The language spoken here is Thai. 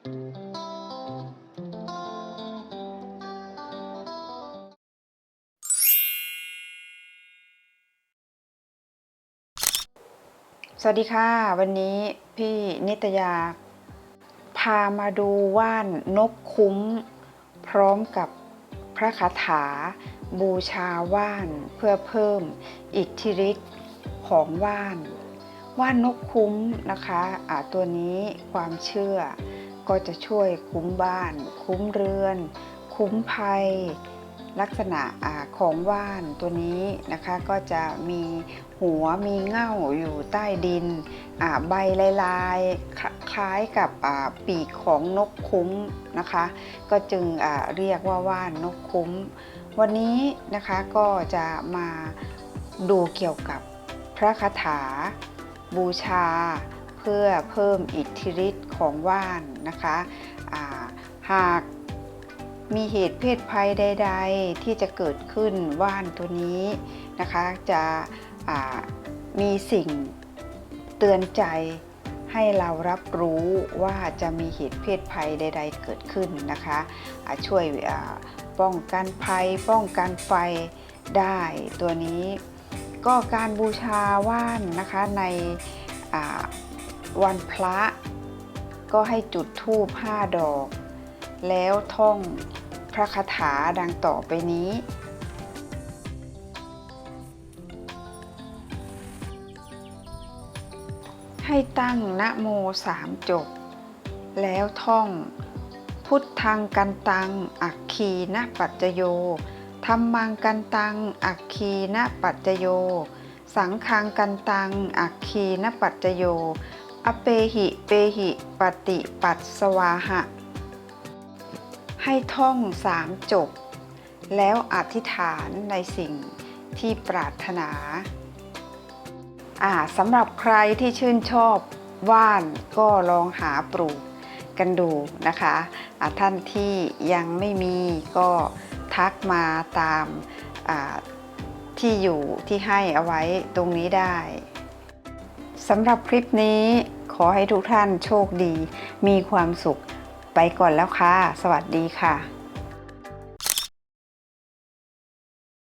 สวัสดีค่ะ วันนี้พี่นิตยา พามาดูว่านนกคุ้ม พร้อมกับพระคาถา บูชาว่านเพื่อเพิ่มอิทธิฤทธิ์ของว่าน ว่านนกคุ้มนะคะะตัวนี้ความเชื่อ ก็จะช่วยคุ้มบ้าน คุ้มเรือน คุ้มภัย ลักษณะของว่านตัวนี้นะคะก็จะมีหัวมีเง่าอยู่ใต้ดินใบลายๆ คล้ายกับปีกของนกคุ้มนะคะ ก็จึงเรียกว่าว่านนกคุ้ม วันนี้นะคะก็จะมาดูเกี่ยวกับพระคาถา บูชา เพื่อเพิ่มอิทธิฤทธิ์ของว่านนะคะาหากมีเหตุเพศภัยใด ๆ ที่จะเกิดขึ้นว่านตัวนี้นะคะ จะมีสิ่งเตือนใจให้เรารับรู้ว่าจะมีเหตุเพศภัยใด ๆ เกิดขึ้นนะคะช่วยป้องกันภัย ป้องกันไฟได้ตัวนี้ ก็การบูชาว่านนะคะใน วันพระ ก็ให้จุดธูป5ดอก แล้วท่องพระคาถาดังต่อไปนี้ ให้ตั้งนะโมสามจบ แล้วท่อง พุทธังกันตัง อักคีนะปัจจโยธรรมังกันตัง อักคีนะปัจจโย สังฆังกันตัง อักคีนะปัจจโย อเปหิ เปหิ ปฏิปัสสวาหะ ให้ท่องสามจบ แล้วอธิษฐานในสิ่งที่ปรารถนาอ่าสำหรับใครที่ชื่นชอบว่านก็ลองหาปลูกกันดูนะคะอ่าท่านที่ยังไม่มีก็ทักมาตามที่อยู่ที่ให้เอาไว้ตรงนี้ได้ สำหรับคลิปนี้ขอให้ทุกท่านโชคดี มีความสุข ไปก่อนแล้วค่ะ สวัสดีค่ะ